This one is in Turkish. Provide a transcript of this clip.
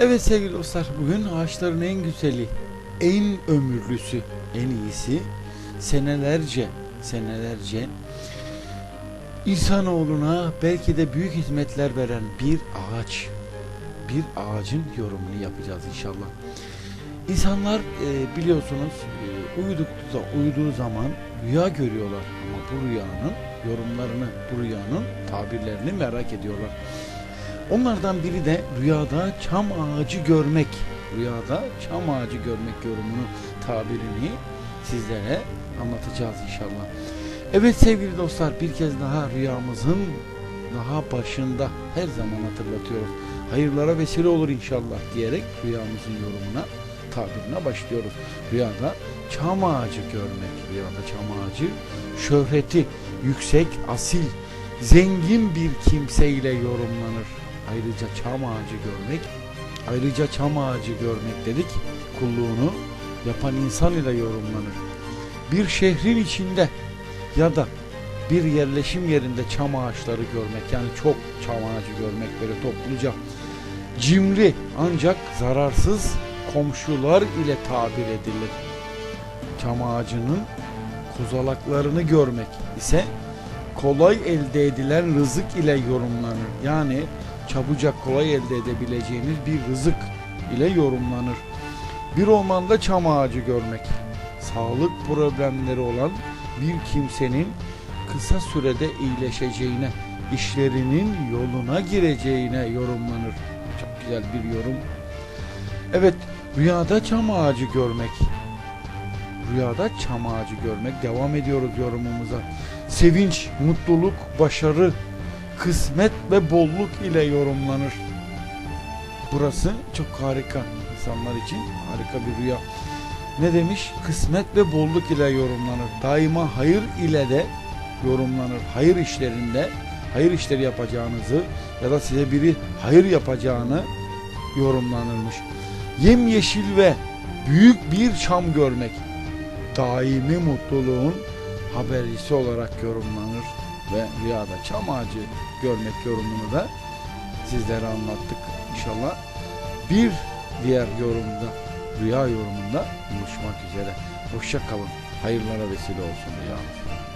Evet sevgili dostlar bugün ağaçların en güzeli, en ömürlüsü, en iyisi senelerce senelerce insanoğluna belki de büyük hizmetler veren bir ağaç. Bir ağacın yorumunu yapacağız inşallah. İnsanlar e, biliyorsunuz e, uyudukta uyuduğu zaman rüya görüyorlar ama bu rüyanın yorumlarını, bu rüyanın tabirlerini merak ediyorlar. Onlardan biri de rüyada çam ağacı görmek. Rüyada çam ağacı görmek yorumunu, tabirini sizlere anlatacağız inşallah. Evet sevgili dostlar bir kez daha rüyamızın daha başında her zaman hatırlatıyoruz. Hayırlara vesile olur inşallah diyerek rüyamızın yorumuna, tabirine başlıyoruz. Rüyada çam ağacı görmek, rüyada çam ağacı şöhreti yüksek, asil, zengin bir kimseyle yorumlanır. Ayrıca çam ağacı görmek, ayrıca çam ağacı görmek dedik, kulluğunu yapan insan ile yorumlanır. Bir şehrin içinde ya da bir yerleşim yerinde çam ağaçları görmek yani çok çam ağacı görmek böyle topluca cimri ancak zararsız komşular ile tabir edilir. Çam ağacının kozalaklarını görmek ise kolay elde edilen rızık ile yorumlanır. Yani çabucak kolay elde edebileceğiniz bir rızık ile yorumlanır. Bir ormanda çam ağacı görmek, sağlık problemleri olan bir kimsenin kısa sürede iyileşeceğine, işlerinin yoluna gireceğine yorumlanır. Çok güzel bir yorum. Evet, rüyada çam ağacı görmek. Rüyada çam ağacı görmek. Devam ediyoruz yorumumuza. Sevinç, mutluluk, başarı, kısmet ve bolluk ile yorumlanır. Burası çok harika insanlar için harika bir rüya. Ne demiş? Kısmet ve bolluk ile yorumlanır. Daima hayır ile de yorumlanır. Hayır işlerinde hayır işleri yapacağınızı ya da size biri hayır yapacağını yorumlanırmış. Yemyeşil ve büyük bir çam görmek daimi mutluluğun habercisi olarak yorumlanır ve rüyada çam ağacı görmek yorumunu da sizlere anlattık inşallah. Bir diğer yorumda, rüya yorumunda buluşmak üzere. Hoşça kalın. Hayırlara vesile olsun rüyanız.